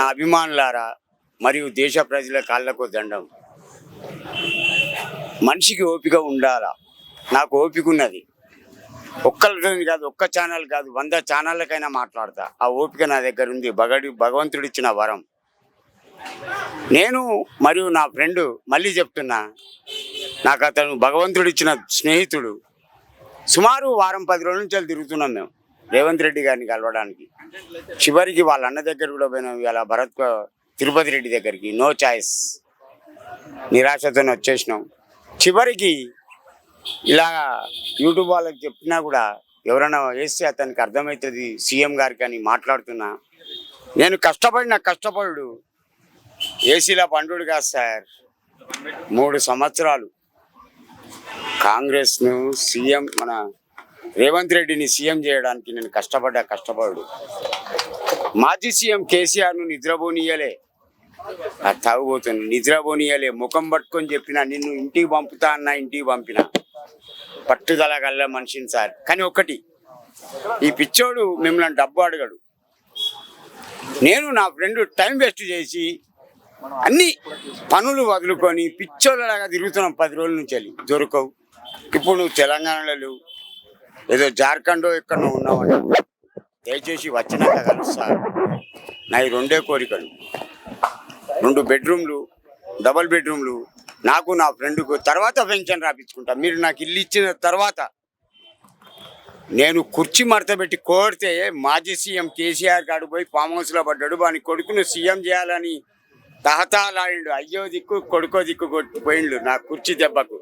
నా అభిమానులారా మరియు దేశ ప్రజల కాళ్ళకు దండం. మనిషికి ఓపిక ఉండాలా? నాకు ఓపిక ఉన్నది. ఒక్కరితో కాదు ఒక్క ఛానల్ కాదు వంద ఛానళ్ళకైనా మాట్లాడతా. ఆ ఓపిక నా దగ్గర ఉంది. భగడి భగవంతుడిచ్చిన వరం. నేను మరియు నా ఫ్రెండ్ మళ్ళీ చెప్తున్నా నాకు అతను భగవంతుడిచ్చిన స్నేహితుడు. సుమారు వారం పది రోజుల నుంచి వెళ్ళి తిరుగుతున్నాం మేము. రేవంత్ రెడ్డి గారిని కలవడానికి. చివరికి వాళ్ళ అన్న దగ్గర కూడా పోయినాం ఇలా భరత్ తిరుపతి రెడ్డి దగ్గరికి. No choice. నిరాశతో వచ్చేసినాం. చివరికి ఇలా యూట్యూబ్ వాళ్ళకి చెప్పినా కూడా ఎవరైనా వేస్తే అతనికి అర్థమవుతుంది సీఎం గారికి అని మాట్లాడుతున్నా. నేను కష్టపడిన కష్టపడు ఏసీలా పండుడు కాదు సార్. మూడు సంవత్సరాలు కాంగ్రెస్ను సీఎం మన రేవంత్ రెడ్డిని సీఎం చేయడానికి నేను కష్టపడ్డా కష్టపడు. మాజీ సీఎం కేసీఆర్ను నిద్రపోనీయలే తాగుబోతుంది నిద్రపోనీయలే ముఖం పట్టుకొని చెప్పిన నిన్ను ఇంటికి పంపుతా అన్న ఇంటికి పంపిన. పట్టుదల గల్ల మనిషిని సార్. కానీ ఒకటి ఈ పిచ్చోడు మిమ్మల్ని డబ్బు అడగడు. నేను నా ఫ్రెండ్ టైం వేస్ట్ చేసి అన్ని పనులు వదులుకొని పిచ్చోళ్ళలాగా తిరుగుతున్నాం పది రోజుల నుంచి వెళ్ళి. దొరకవు. ఇప్పుడు నువ్వు తెలంగాణలో ఏదో జార్ఖండ్ ఇక్కడ ఉన్నామని దయచేసి వచ్చినాక కలుస్తా. నా ఈ రెండే కోరికలు. రెండు బెడ్రూమ్లు డబల్ బెడ్రూమ్లు నాకు నా ఫ్రెండ్కు తర్వాత పెన్షన్ రాపించుకుంటా మీరు నాకు ఇల్లు ఇచ్చిన తర్వాత నేను కుర్చీ మడత పెట్టి కోరితే మాజీ సీఎం కేసీఆర్ కాడు పోయి ఫామ్ హౌస్లో పడ్డాడు. వాని కొడుకును సీఎం చేయాలని తహతాలాడు అయ్యో దిక్కు కొడుకో దిక్కు కొట్టి పోయిండు నా కుర్చీ దెబ్బకు.